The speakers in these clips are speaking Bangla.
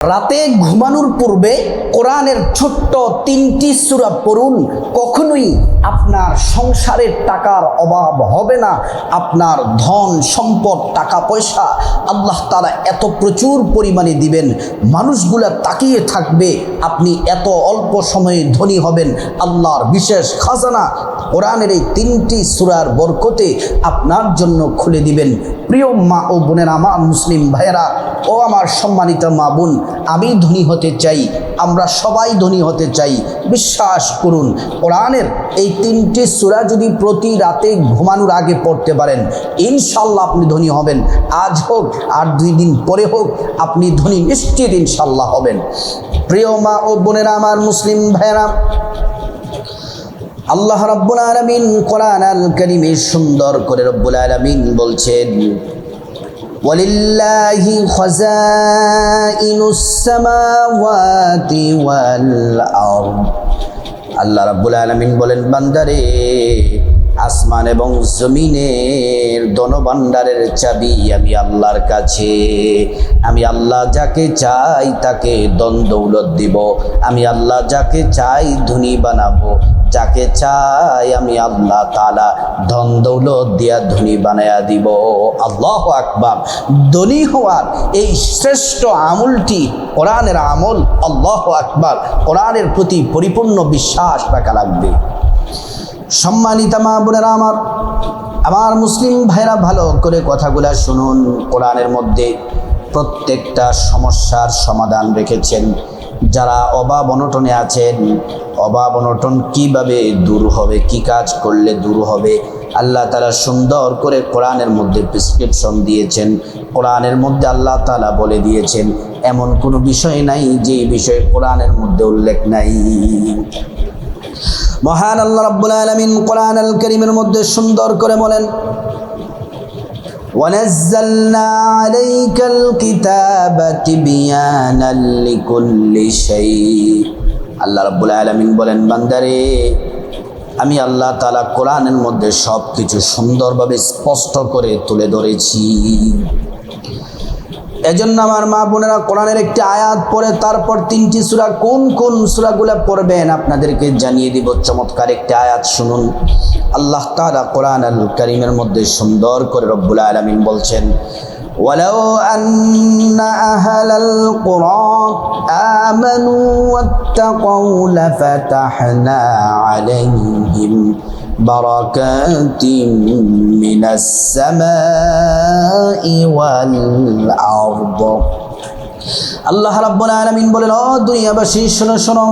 রাতে ঘুমানোর পূর্বে কোরআনের ছোট্ট তিনটি সূরা পড়ুন। কখনোই আপনার সংসারের টাকার অভাব হবে না। আপনার ধন, সম্পদ, টাকা, পয়সা আল্লাহ তারা এত প্রচুর পরিমাণে দিবেন। মানুষগুলা তাকিয়ে থাকবে, আপনি এত অল্প সময়ে ধনী হবেন। আল্লাহর বিশেষ খাজানা কোরআনের এই তিনটি সূরার বরকতে আপনার জন্য খুলে দিবেন। প্রিয় মা ও বোনের আমার মুসলিম ভাইয়েরা, ও আমার সম্মানিত মা বোন, আমি ধনী হতে চাই, আমরা সবাই ধনী হতে চাই। বিশ্বাস করুন, কোরআনের এই তিনটি সূরা যদি প্রতি রাতে ঘুমানোর আগে পড়তে পারেন ইনশাল্লাহ আপনি ধনী হবেন। আজ হোক, আর দুই দিন পরে হোক, আপনি ধনী নিশ্চিত ইনশাল্লাহ হবেন। প্রিয় মা ও বোনেরা আমার মুসলিম ভাইয়েরা আল্লাহ রব্বুল আলমিন কোরআন আল করিমে সুন্দর করে রব্বুল আলমিন বলছেন ولله خزائن السماوات والأرض আল্লাহ রাব্বুল আলামিন বলেন বান্দারে আসমান এবং জমিনের ধনভাণ্ডারের চাবি আমি আল্লাহর কাছে আমি আল্লাহ যাকে চাই তাকে দন দৌলত দিব আমি আল্লাহ যাকে চাই ধনী বানাবো যাকে চাই আমি আল্লাহ তালা ধন দৌলত দিয়া ধনী বানায়া দিব। আল্লাহ আকবার। ধনী হওয়ার এই শ্রেষ্ঠ আমলটি কোরআনের আমল, আল্লাহ আকবার। কোরআনের প্রতি পরিপূর্ণ বিশ্বাস রাখা লাগবে। সম্মানিত মা বোনেরা আমার আমার মুসলিম ভাইরা ভালো করে কথাগুলা শুনুন। কোরআনের মধ্যে প্রত্যেকটা সমস্যার সমাধান রেখেছেন। যারা অভাব অনটনে আছেন, অভাব অনটন কীভাবে দূর হবে, কি কাজ করলে দূর হবে? আল্লাহ তালা সুন্দর করে কোরআনের মধ্যে প্রেসক্রিপশন দিয়েছেন। কোরআনের মধ্যে আল্লাহ তালা বলে দিয়েছেন, এমন কোনো বিষয় নাই যে বিষয়ে কোরআনের মধ্যে উল্লেখ নাই। মহান আল্লাহ রাব্বুল আলমিন কোরআন আল করিমের মধ্যে সুন্দর করে বলেন ونزلنا عليك الكتاب تبيانا لكل شيء আল্লাহ রাব্বুল আলামিন বলেন বান্দারে আমি আল্লাহ তাআলা কোরআনের মধ্যে সব কিছু সুন্দরভাবে স্পষ্ট করে তুলে ধরেছি এজন্য আমার মা বোনেরা কোরআনের একটি আয়াত পড়ে তারপর তিনটি সূরা কোন কোন সূরাগুলো পড়বেন আপনাদেরকে জানিয়ে দিব চমৎকার একটি আয়াত শুনুন আল্লাহ তাআলা কোরআন আল কারীমের মধ্যে সুন্দর করে রব্বুল আলামিন বলছেন ولو أن أهل القرى آمنوا واتقوا لفتحنا عليهم بركات من السماء والأرض আল্লাহ রাব্বুল আলামিন বলেন ও দুনিয়াবাসী শোনো শোনো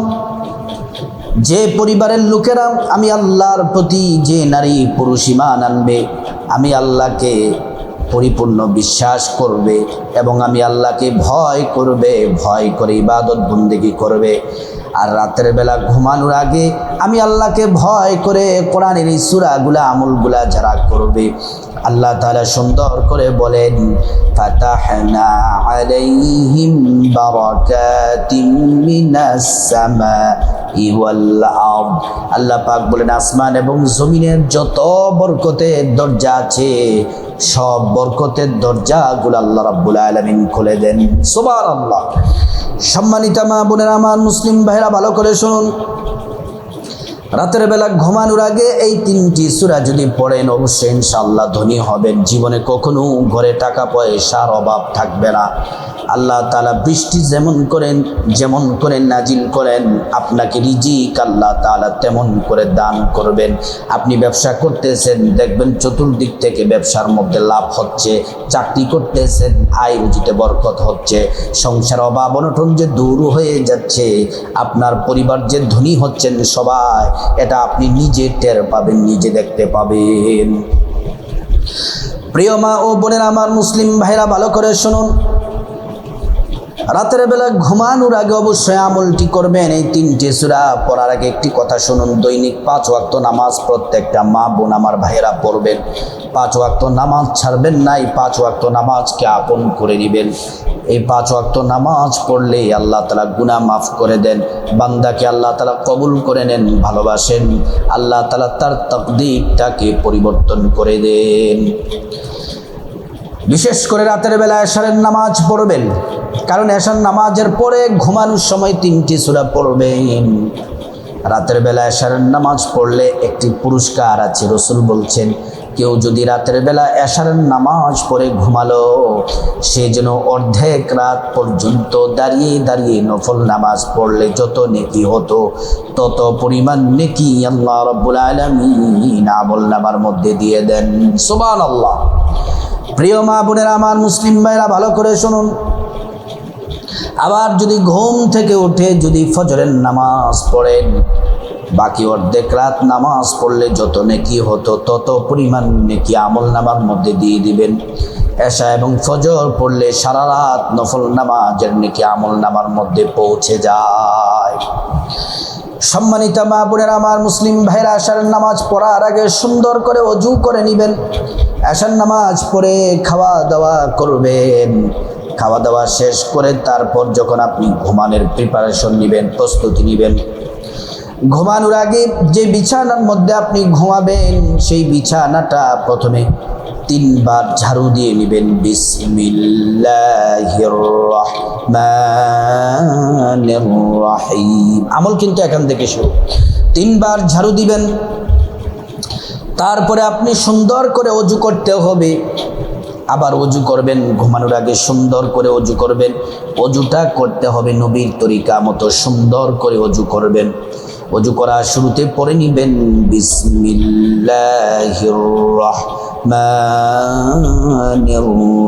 যে পরিবারের লোকেরা আমি আল্লাহর প্রতি যে নারী পুরুষ ইমান আনবে আমি আল্লাহকে পরিপূর্ণ বিশ্বাস করবে এবং আমি আল্লাহকে ভয় করবে ভয় করে ইবাদত বন্দেগী করবে আর রাতের বেলা ঘুমানোর আগে আমি আল্লাহকে ভয় করে কোরআনের এই সুরাগুলা, আমলগুলা যারা করবে। আল্লাহ তাআলা সুন্দর করে বলেন, ফাতাহনা আল্লাহ পাক বলেন, আসমান এবং জমিনের যত বরকতের দরজা আছে, সব বরকতের দরজাগুলো আল্লাহ রাব্বুল আলামিন খুলে দেন। সুবহানাল্লাহ। সম্মানিতা মা বোনেরা, আমার মুসলিম ভাইরা ভালো করে শুনুন। রাতের বেলা ঘুমানোর আগে এই তিনটি সূরা যদি পড়েন, অবশ্যই ইনশাআল্লাহ ধনী হবেন। জীবনে কখনো ঘরে টাকা পয়সার অভাব থাকবে না। আল্লাহ তালা বৃষ্টি যেমন করেন যেমন করেন নাজিল করেন, আপনাকে রিজিক আল্লাহ তালা তেমন করে দান করবেন। আপনি ব্যবসা করতেছেন, দেখবেন চতুর্দিক থেকে ব্যবসার মধ্যে লাভ হচ্ছে, চাকরি করতেছেন, আয় রুজিতে বরকত হচ্ছে। সংসার অভাব অনটন যে দূর হয়ে যাচ্ছে, আপনার পরিবার যে ধনী হচ্ছেন সবাই এটা আপনি নিজে টের পাবেন, নিজে দেখতে পাবেন। প্রিয় মা ও বোনের, আমার মুসলিম ভাইরা, ভালো করে শুনুন। রাতের বেলা ঘুমানোর আগে অবশ্যই আমলটি করবেন। এই তিনটে সুরা পড়ার আগে একটি কথা শুনুন। দৈনিক পাঁচ ওয়াক্ত নামাজ প্রত্যেকটা মা বোন আমার ভাইয়েরা পড়বেন। পাঁচ ওয়াক্ত নামাজ ছাড়বেন নাই পাঁচ ওয়াক্ত নামাজকে আপন করে দিবেন এই পাঁচ ওয়াক্ত নামাজ পড়লে আল্লাহ তালা গুনাহ মাফ করে দেন। বান্দাকে আল্লাহ তালা কবুল করে নেন, ভালোবাসেন। আল্লাহ তালা তার তকদিকটাকে পরিবর্তন করে দেন। বিশেষ করে রাতের বেলা এশারের নামাজ পড়বেন। কারণ এশার নামাজের পরে ঘুমানোর সময় তিনটি সুরা পড়বেন। রাতের বেলা এশারের নামাজ পড়লে একটি পুরস্কার আছে, রসুল বলছেন, কেউ যদি রাতের বেলা এশারের নামাজ পড়ে ঘুমালো, সে যেন অর্ধেক রাত পর্যন্ত দাঁড়িয়ে দাঁড়িয়ে নফল নামাজ পড়লে যত নেকি হতো, তত পরিমাণ নেকি আল্লাহ রব্বুল আলমিন আমল নামার মধ্যে দিয়ে দেন। সুবান আল্লাহ প্রিয় মা বোনেরা, আমার মুসলিম ভাইরা ভালো করে শুনুন। আবার যদি ঘুম থেকে উঠে যদি ফজরের নামাজ পড়েন, বাকি অর্ধেক রাত নামাজ পড়লে যত নেকি হতো, তত পরিমাণ নেকি আমল নামার মধ্যে দিয়ে দিবেন। এশা এবং ফজর পড়লে সারা রাত নফল নামাজের নেকি আমল নামার মধ্যে পৌঁছে যায়। সম্মানিত মা বোনের, আমার মুসলিম ভাইরা আশার নামাজ পড়ার আগে সুন্দর করে অজু করে নেবেন। আশার নামাজ পড়ে খাওয়া দাওয়া করবেন। খাওয়া দাওয়া শেষ করে তারপর যখন আপনি ঘুমানোর প্রিপারেশন নেবেন, প্রস্তুতি নেবেন, ঘুমানোর আগে যে বিছানার মধ্যে আপনি ঘুমাবেন, সেই বিছানাটা প্রথমে তিনবার ঝাড়ু দিয়ে নেবেন। রহিম। আমল কিন্তু এখান থেকে শুরু। তিনবার ঝাড়ু দিবেন তারপরে আপনি সুন্দর করে অজু করতে হবে। আবার অজু করবেন, ঘুমানোর আগে সুন্দর করে অজু করবেন। অজুটা করতে হবে নবীর তরিকা মতো, সুন্দর করে অজু করবেন। অজু করা শুরুতে পরে নিবেন, বিসমিল্লাহির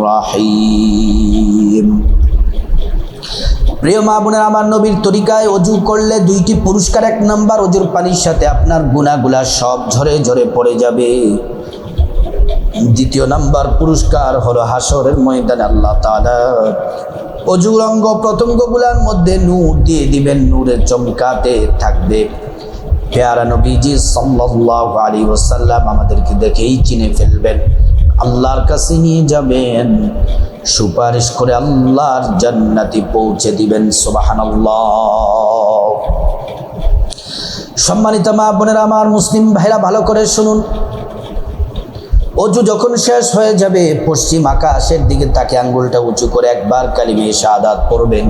রহিম। প্রিয় মা বোনের, আমার নবীর তরিকায় অজু করলে দুইটি পুরস্কার, এক নাম্বার অজুর পানির সাথে আপনার গুণাগুলা সব ঝরে ঝরে পড়ে যাবে। দ্বিতীয় নাম্বার পুরস্কার হলো হাসরের ময়দানে আল্লাহ অজুর অঙ্গ প্রত্যঙ্গগুলার মধ্যে নূর দিয়ে দিবেন নূরের চমকাতে থাকবে। পেয়ারা নবীজি সাল্লাল্লাহু আলাইহি ওয়াসাল্লাম আমাদেরকে দেখেই চিনে ফেলবেন। আল্লাহর কাছে নিয়ে যাবেন। সুপারিশ করে আল্লাহর জান্নাতি পৌঁছে দিবেন, সুবহানাল্লাহ। সম্মানিত মা বোনেরা, আমার মুসলিম ভাইরা, ভালো করে শুনুন। অজু যখন শেষ হয়ে যাবে, পশ্চিম আকাশের দিকে তাকে আঙ্গুলটা উঁচু করে একবার কালিমে শাহাদাত পড়বেন।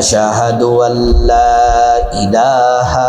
আশাহাদু আল্লাহ ইলাহা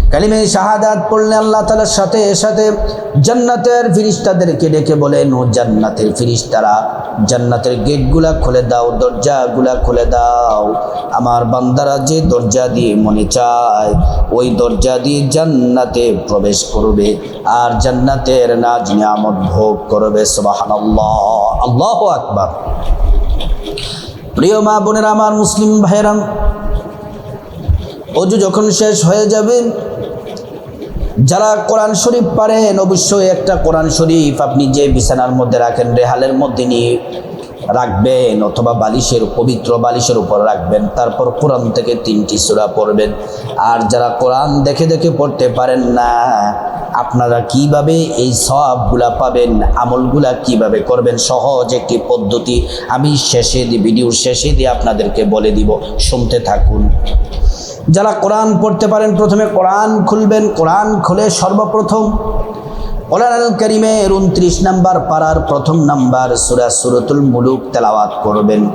কালিমে শাহাদাত পড়লে আল্লাহ তালার সাথে সাথে জান্নাতের ফিরিস্তাদেরকে ডেকে বলেন, ও জান্নাতের ফিরিস্তারা, জান্নাতের গেটগুলা খুলে দাও, দরজাগুলা খুলে দাও। আমার বান্দারা যে দরজা দিয়ে মনে চায়, ওই দরজা দিয়ে জান্নাতে প্রবেশ করবে আর জান্নাতের নাজ নিয়ামত ভোগ করবে। সুবহানাল্লাহ। আল্লাহ আকবার। প্রিয় মা বোনেরা, আমার মুসলিম ভাইরাম অজু যখন শেষ হয়ে যাবে যারা কোরআন শরীফ পারেন, অবশ্যই একটা কোরআন শরীফ আপনি যে বিছানার মধ্যে রাখেন, রেহালের মধ্যে নিয়ে রাখবেন অথবা বালিশের, পবিত্র বালিশের উপর রাখবেন। তারপর কোরআন থেকে তিনটি সূরা পড়বেন। আর যারা কোরআন দেখে দেখে পড়তে পারেন না আপনারা কীভাবে এই সবগুলা পাবেন, আমলগুলা কীভাবে করবেন, সহজ একটি পদ্ধতি আমি শেষে দি, ভিডিওর শেষে দিয়ে আপনাদেরকে বলে দিব। শুনতে থাকুন। যারা কোরআন পড়তে পারেন, প্রথমে কোরআন খুলবেন, কোরআন খুলে সর্বপ্রথম কোরআন করিমের উনত্রিশ নাম্বার পাড়ার প্রথম নাম্বার সুরা সুরতুল মুলুক তেলাওয়াত করবেন।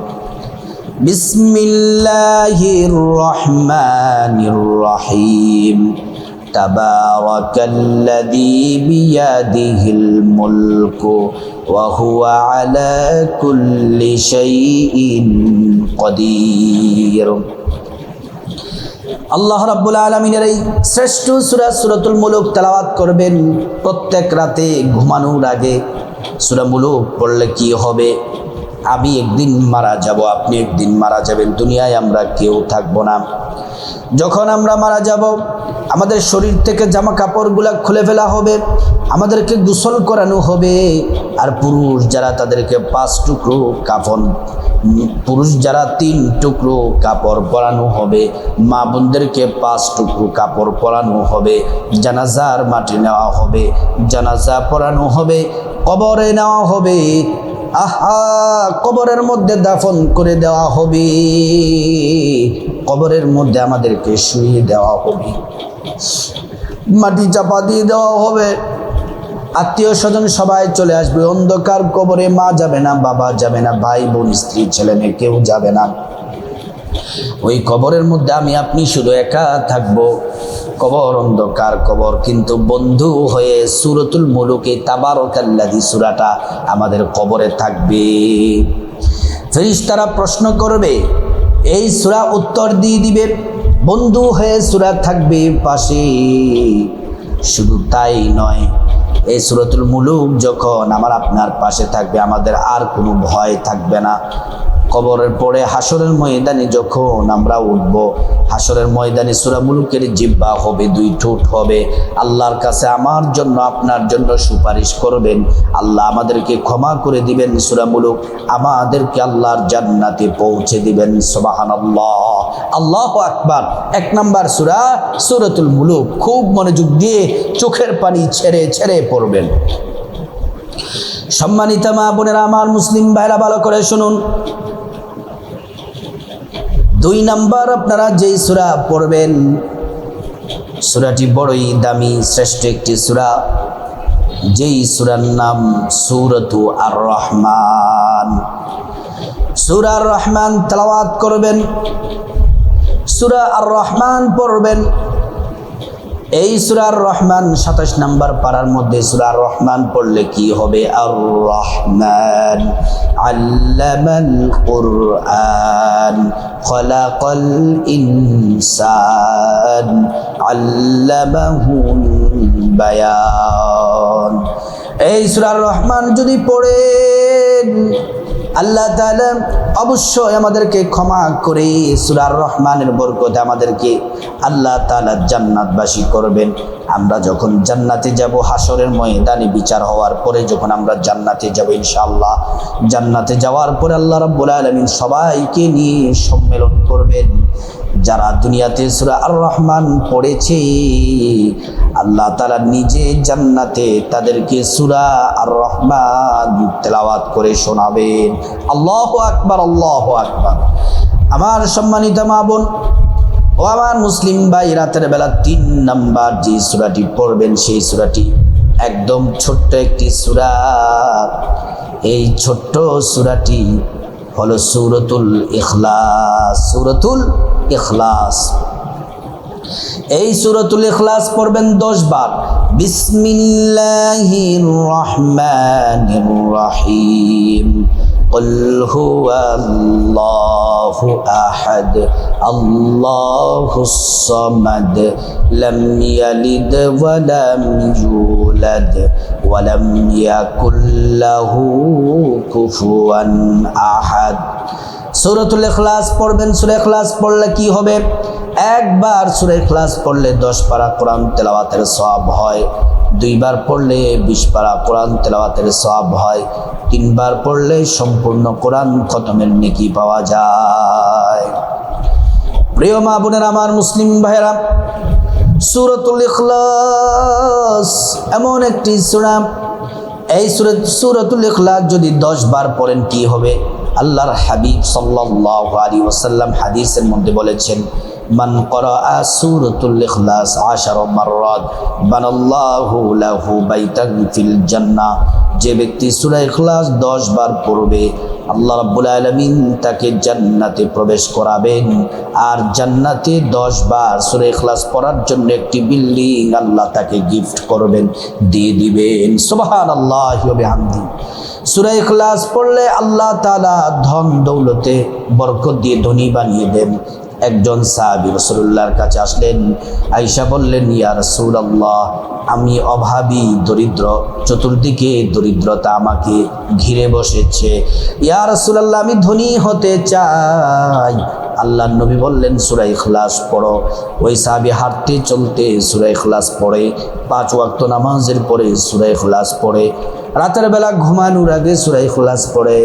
বিসমিল্লাহির রহমানির রহিম। تبارك الذي بيده الملك وهو على كل شيء قدير আল্লাহ রাব্বুল আলমিনের এই শ্রেষ্ঠ সুরা সুরতুল মুলুক তেলাওয়াত করবেন প্রত্যেক রাতে ঘুমানোর আগে সুরা মুলুক পড়লে কি হবে আমি একদিন মারা যাব, আপনি একদিন মারা যাবেন, দুনিয়ায় আমরা কেউ থাকব না। যখন আমরা মারা যাব, আমাদের শরীর থেকে জামা কাপড়গুলা খুলে ফেলা হবে, আমাদেরকে গোসল করানো হবে, আর পুরুষ যারা তাদেরকে পাঁচ টুকরো কাফন, পুরুষ যারা তিন টুকরো কাপড় পরানো হবে, মা বোনদেরকে পাঁচ টুকরো কাপড় পরানো হবে, জানাজার মাটি নেওয়া হবে, জানাজা পরানো হবে, কবরে নেওয়া হবে আহা, কবরের মধ্যে দাফন করে দেওয়া হবে। কবরের মধ্যে আমাদেরকে শুয়ে দেওয়া হবে। মাটি চাপা দিয়ে দেওয়া হবে। আত্মীয় স্বজন সবাই চলে আসবে। অন্ধকার কবরে মা যাবে না, বাবা যাবে না, ভাই বোন, স্ত্রী, ছেলে মেয়ে কেউ যাবে না। ওই কবরের মধ্যে আমি, আপনি শুধু একা থাকব। কবর অন্ধকার কবর, কিন্তু বন্ধু হয়ে সুরতুল মুলুকে তাবারকাল্লাদি সুরাটা আমাদের কবরে থাকবে। ফেরিস্তারা প্রশ্ন করবে, এই সুরা উত্তর দিয়ে দিবে, বন্ধু হয়ে সুরা থাকবে পাশে। শুধু তাই নয়, এই সুরতুল মুলুক যখন আমার আপনার পাশে থাকবে, আমাদের আর কোনো ভয় থাকবে না। কবরের পরে হাসরের ময়দানে যখন আমরা উঠব হাসরের ময়দানে সুরা মুলুকের জিব্বা হবে, দুই ঠোঁট হবে। আল্লাহর কাছে আমার জন্য, আপনার জন্য সুপারিশ করবেন। আল্লাহ আমাদেরকে ক্ষমা করে দিবেন সুরা মুলুক। আমাদেরকে আল্লাহর জান্নাতে পৌঁছে দিবেন সোবাহান আল্লাহ আল্লাহ আকবার। এক নাম্বার সুরা, সুরতুল মুলুক। খুব মনোযোগ দিয়ে চোখের পানি ছেড়ে ছেড়ে পড়বেন। সম্মানিত মা বোনেরা, আমার মুসলিম ভাইরা, ভালো করে শুনুন। দুই নাম্বার আপনারা যেই সুরা পড়বেন, সুরাটি বড়ই দামি, শ্রেষ্ঠ একটি সুরা। যেই সুরার নাম সুরতু আর রহমান সুরার রহমান তালাওয়াত করবেন, সুরা আর রহমান পড়বেন। এই সুরার রহমান সাতাশ নাম্বার পাড়ার মধ্যে সুরার রহমান পড়লে কি হবে? আর রহমান আল্লামাল কুরআন, খলাকাল ইনসান, আল্লামাহুল বায়ান। এই সুরার রহমান যদি পড়েন আল্লাহ তাআলা অবশ্যই আমাদেরকে ক্ষমা করে সুরার রহমানের বরকতে আমাদেরকে আল্লাহ তালা জান্নাতবাসী করবেন। আমরা যখন জান্নাতে যাব হাসরের ময়দানে বিচার হওয়ার পরে যখন আমরা জান্নাতে যাব ইনশাআল্লাহ, জান্নাতে যাওয়ার পরে আল্লাহ রব্বুল আলমিন সবাইকে নিয়ে সম্মেলন করবেন। যারা দুনিয়াতে সুরা আর রহমান পড়েছে, আল্লাহ তালা নিজে জান্নাতে তাদেরকে সুরা আর রহমান তেলাওয়াত করে শোনাবেন। আল্লাহ আকবার আল্লাহ আকবার। আমার সম্মানিত মা বোন ও আমার মুসলিম ভাই, রাতের বেলা তিন নাম্বার যে সুরাটি পড়বেন, সেই সুরাটি একদম ছোট্ট একটি সুরা। এই ছোট্ট সুরাটি হলো সুরতুল ইখলাস সুরতুল ইখলাস। এই সুরতুল ইখলাস পড়বেন দশ বার। বিসমিল্লাহির রহমানির রহিম। قل هو الله أحد الله الصمد لم يلد ولم يولد ولم يكن له كفوا أحد সূরাতুল ইখলাস পড়বেন সূরা ইখলাস পড়লে কি হবে একবার সূরা ইখলাস পড়লে দশ পারা কোরআন তেলাওয়াতের সওয়াব হয় দুইবার পড়লে বিশ পারা কোরআন তেলাওয়াতের সব হয়। তিনবার পড়লে সম্পূর্ণ কোরআন খতমের নেকি পাওয়া যায়। প্রিয় মা বোনের আমার মুসলিম ভাইয়েরা, সুরতুল ইখলাস এমন একটি সূরা। এই সুরত সুরতুল ইখলাস যদি দশ বার পড়েন কি হবে? আল্লাহর হাবিব সাল্লাল্লাহু আলাইহি ওয়াসাল্লাম হাদিসের মধ্যে বলেছেন মান করা সুরতুল ইখলাস আশার মাররাত বানাল্লাহু লাহু বাইতান ফিল জান্নাহ। যে ব্যক্তি সূরা ইখলাস 10 বার পড়বে, আল্লাহ রাব্বুল আলামিন তাকে জান্নাতে প্রবেশ করাবেন। আর জান্নাতে 10 বার সূরা ইখলাস পড়ার জন্য একটি বিল্ডিং আল্লাহ তাকে গিফট করবেন, দিয়ে দিবেন। সুবহানাল্লাহি ওয়া বিহামদি। ইখলাস পড়লে আল্লাহ তাআলা ধন দৌলতে বরকত দিয়ে ধনী বানিয়ে দেন। একজন সাহাবি রসুল্লাহর কাছে আসলেন আইসা বললেন, ইয়া রসুল্লাহ আমি অভাবী, দরিদ্র, চতুর্দিকে দরিদ্রতা আমাকে ঘিরে বসেছে। ইয়া রসুল্লাহ আমি ধনী হতে চাই। আল্লাহ নবী বললেন সুরাই খ্লাস পড়ো। ওই সাহাবি হাঁটতে চলতে সুরাই খ্লাস পড়ে, পাঁচ ওয়াক্ত নামাজের পরে সুরাই খ্লাস পড়ে। রাতের বেলা ঘুমানোর আগে সুরাই খোলাস পড়ে।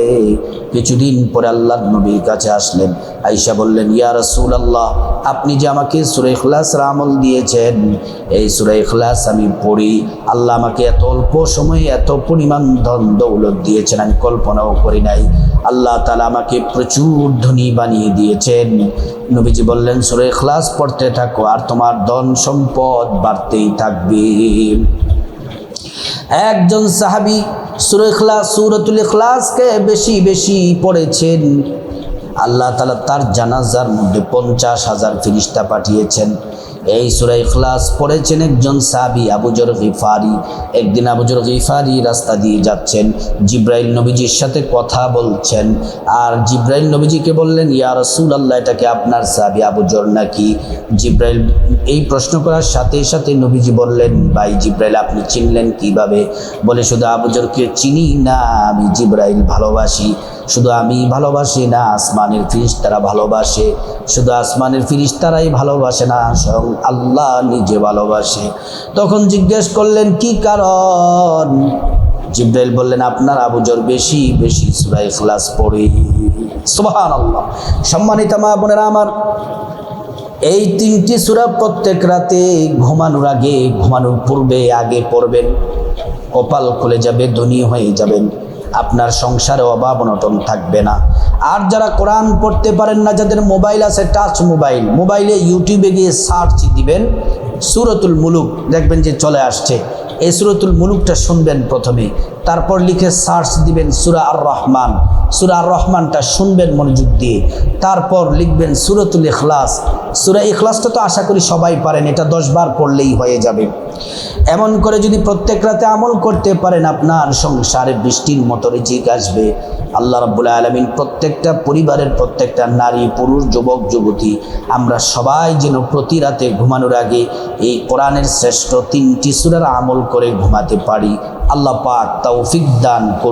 কিছুদিন পরে আল্লাহ নবীর কাছে আসলেন। আইসা বললেন, ইয়া রসুল আল্লাহ আপনি যে আমাকে সুরাই খোলাসের আমল দিয়েছেন, এই সুরাই খোলাস আমি পড়ি। আল্লাহ আমাকে এত অল্প সময়ে এত পরিমাণ ধন দৌলত দিয়েছেন, আমি কল্পনাও করি নাই। আল্লাহ তালা আমাকে প্রচুর ধনী বানিয়ে দিয়েছেন। নবীজি বললেন সুরে ইখলাস পড়তে থাকো, আর তোমার ধন সম্পদ বাড়তেই থাকবে। একজন সাহাবি সুরেখলা সুরতুল ইখলাসকে বেশি বেশি পড়েছেন। আল্লাহ তালা তার জানাজার মধ্যে পঞ্চাশ হাজার ফিরিস্তা পাঠিয়েছেন। এই সুরা ইখলাস পড়েছেন একজন সাবি আবুজর গিফারি। একদিন আবুজর গিফারি রাস্তা দিয়ে যাচ্ছেন, জিব্রাইল নবীজির সাথে কথা বলছেন। আর জিব্রাইল নবীজিকে বললেন, ইয়া রসুল আল্লাহ এটাকে আপনার সাবি আবুজর নাকি? জিব্রাইল এই প্রশ্ন করার সাথে সাথে নবীজি বললেন, ভাই জিব্রাইল, আপনি চিনলেন কীভাবে? বলে, শুধু আবুজরকে চিনি না, আমি জিব্রাইল ভালোবাসি। শুধু আমি ভালোবাসি না, আসমানের ফিরিস্তারা ভালোবাসে। শুধু আসমানের ফিরিস্তারাই ভালোবাসে না, স্বয়ং আল্লাহ নিজে ভালোবাসে। তখন জিজ্ঞেস করলেন, কি কারণ? জিব্রাইল বললেন, আপনার আবুজর বেশি বেশি সুরাই ফ্লাস পড়ে। সুবাহান আল্লাহ সম্মানিত মা বোনেরা আমার, এই তিনটি সুরা প্রত্যেক রাতে ঘুমানোর আগে, ঘুমানোর পূর্বে, আগে পড়বেন। কপাল খুলে যাবে, ধনী হয়ে যাবেন। আপনার সংসারে অভাব অনটন থাকবে না। আর যারা কোরআন পড়তে পারেন না, যাদের মোবাইল আছে টাচ মোবাইল, মোবাইলে ইউটিউবে গিয়ে সার্চ দিবেন, সুরতুল মুলুক, দেখবেন যে চলে আসছে। এই সুরতুল মুলুকটা শুনবেন প্রথমে। তারপর লিখে সার্চ দিবেন সুরা আর রহমান সুরা আর রহমানটা শুনবেন মনোযোগ দিয়ে। তারপর লিখবেন সুরতুল ইখলাস। সুরা ইখলাসটা তো আশা করি সবাই পারেন, এটা দশবার পড়লেই হয়ে যাবে। এমন করে যদি প্রত্যেক রাতে আমল করতে পারেন, আপনার সংসারে বৃষ্টির মতো রিজিক আসবে। আল্লাহ রাব্বুল আলমিন প্রত্যেকটা পরিবারের প্রত্যেকটা নারী, পুরুষ, যুবক, যুবতী, আমরা সবাই যেন প্রতি রাতে ঘুমানোর আগে এই কোরআনের শ্রেষ্ঠ তিনটি সুরার আমল করে ঘুমাতে পারি। আল্লাহ পাক তৌফিক দান করুন